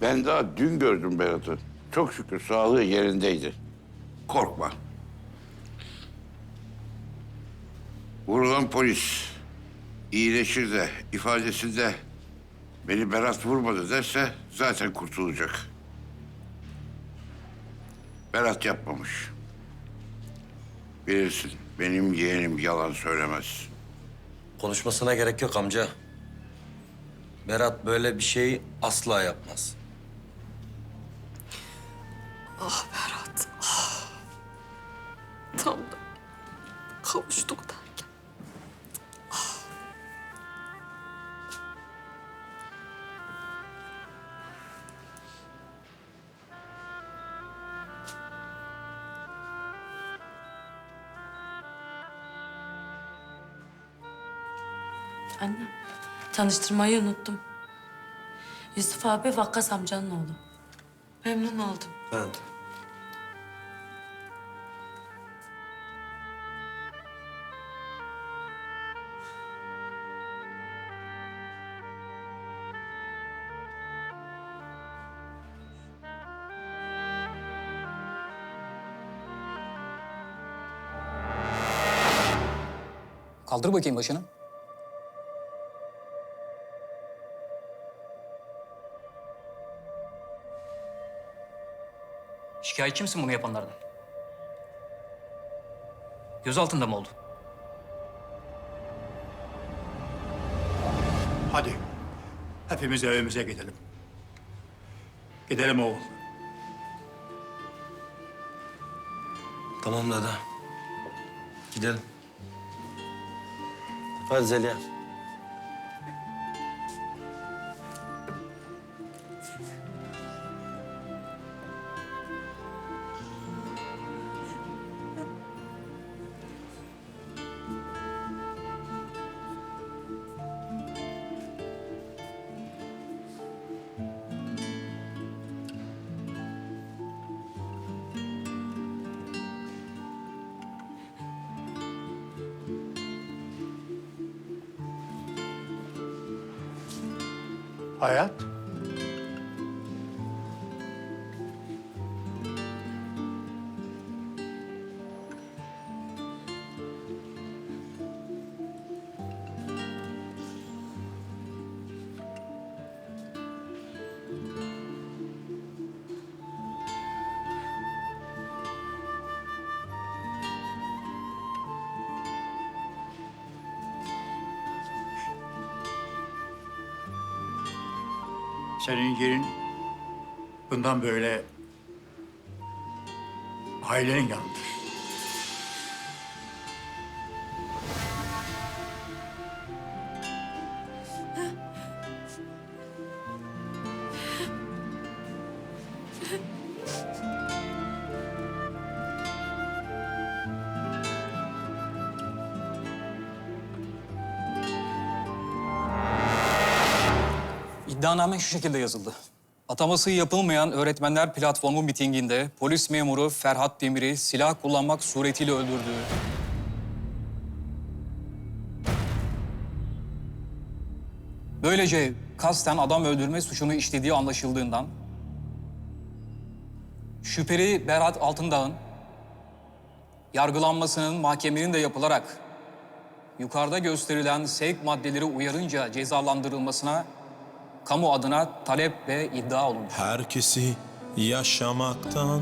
Ben daha dün gördüm Berat'ı. Çok şükür sağlığı yerindeydi. Korkma. Vurulan polis iyileşir de ifadesinde beni Berat vurmadı derse zaten kurtulacak. Berat yapmamış. Bilirsin benim yeğenim yalan söylemez. Konuşmasına gerek yok amca. Berat böyle bir şeyi asla yapmaz. Ah Berat, ah. Tam da kavuştuk derken. Anne, tanıştırmayı unuttum. Yusuf abi Vakkas amcanın oğlu. Memnun oldum. Ben de. Kaldır bakayım başını. Şikayetçi misin bunu yapanlardan? Gözaltında mı oldu? Hadi. Hepimiz evimize gidelim. Gidelim oğul. Tamam dede. Gidelim. Hadi Zeliha. Hayat. Senin yerin bundan böyle ailenin yanında. İddianame şu şekilde yazıldı. Ataması yapılmayan öğretmenler platformu mitinginde polis memuru Ferhat Demir'i silah kullanmak suretiyle öldürdü. Böylece kasten adam öldürme suçunu işlediği anlaşıldığından şüpheli Berat Altındağ'ın yargılanmasının mahkemenin de yapılarak yukarıda gösterilen sevk maddeleri uyarınca cezalandırılmasına kamu adına talep ve iddia olundu. Herkesi yaşamaktan